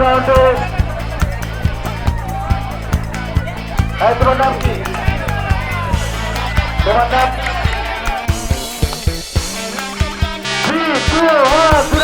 Brando. Edronamki. Edronamki. Vitor Rosa.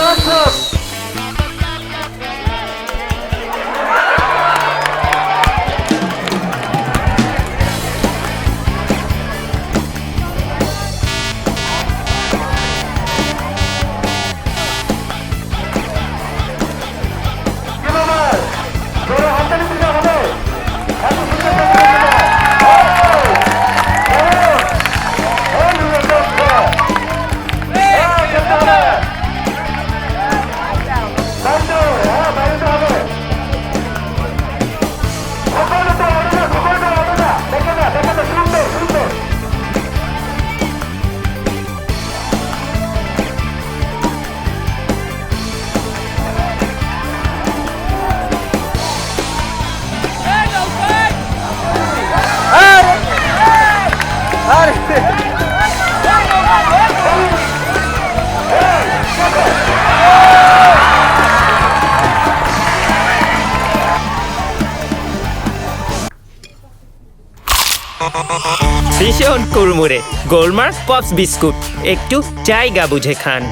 ভীষণ কুড়মুড়ে। গোলমার্ক pops biscuit একটু জায়গা বুঝে খান।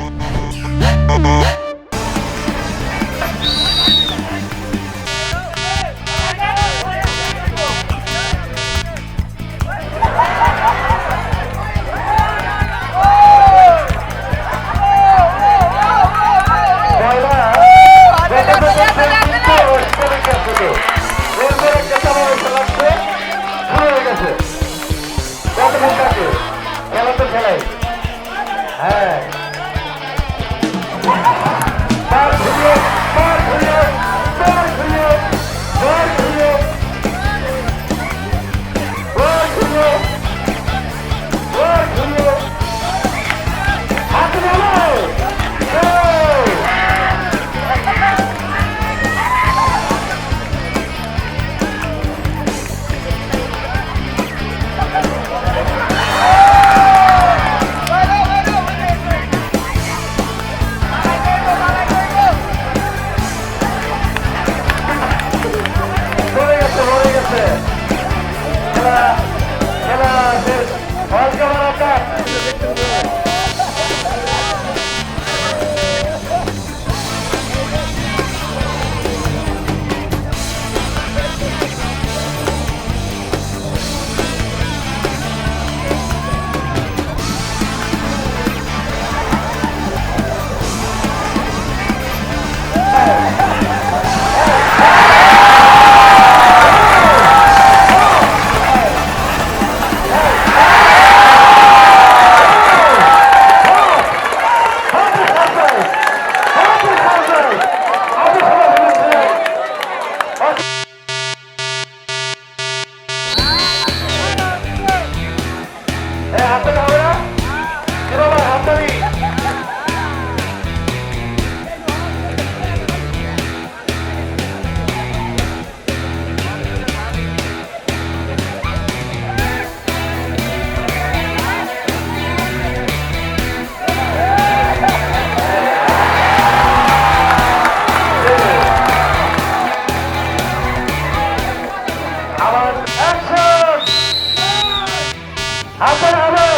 আপনার হবে।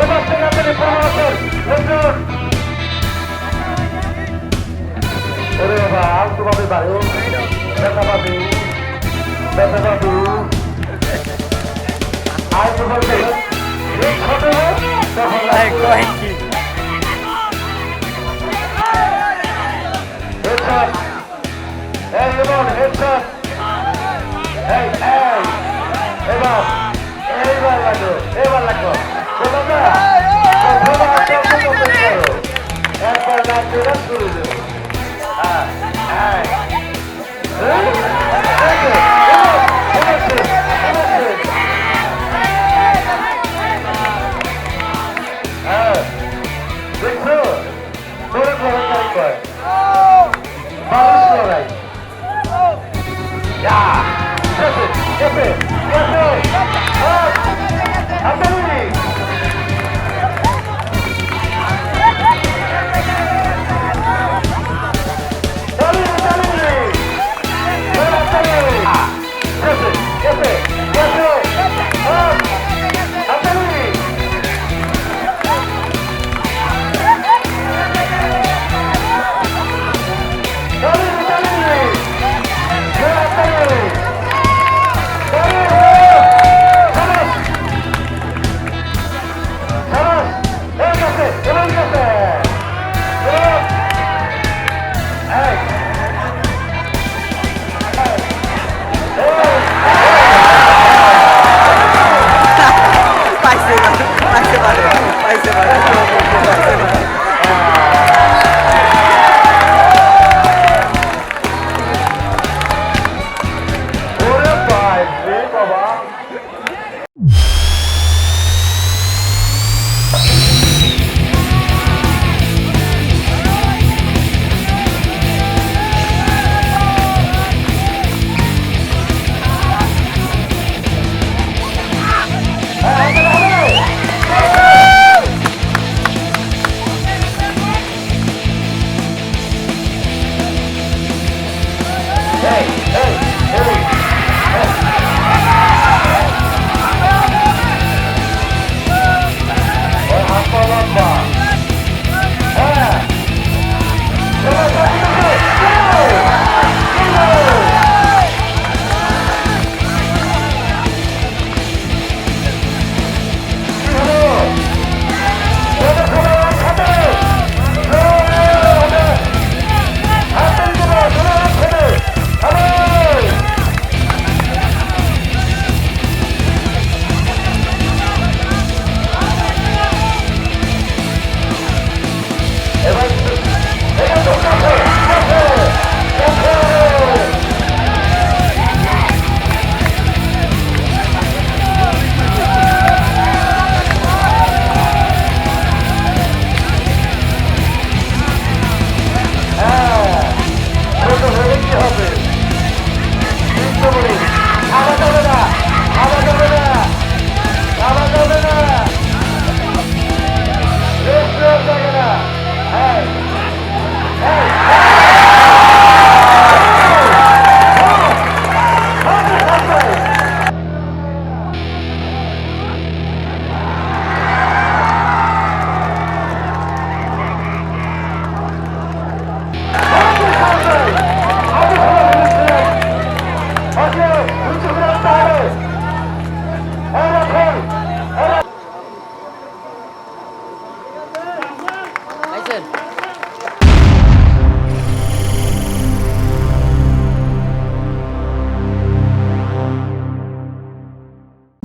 এবার থেকে আপনি পরামর্শের লোকজন ওরে বাবা আলতু পাবে বাড়ি ব্যথা পাবে। ব্যথা পাবে। আলতু পাবে ছোট তখন কয়েকটি Hey, come on, heads up. Hey. 我们是祖国的花朵阳光下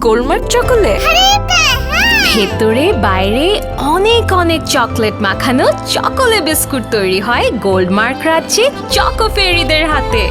গোলমার chocolate. হ্যাঁ। ভেতরে বাইরে অনেক অনেক চকলেট মাখানো চকোলেট বিস্কুট তৈরি হয় গোল্ডমার্ক রাজ্যে চকো ফেরিদের হাতে।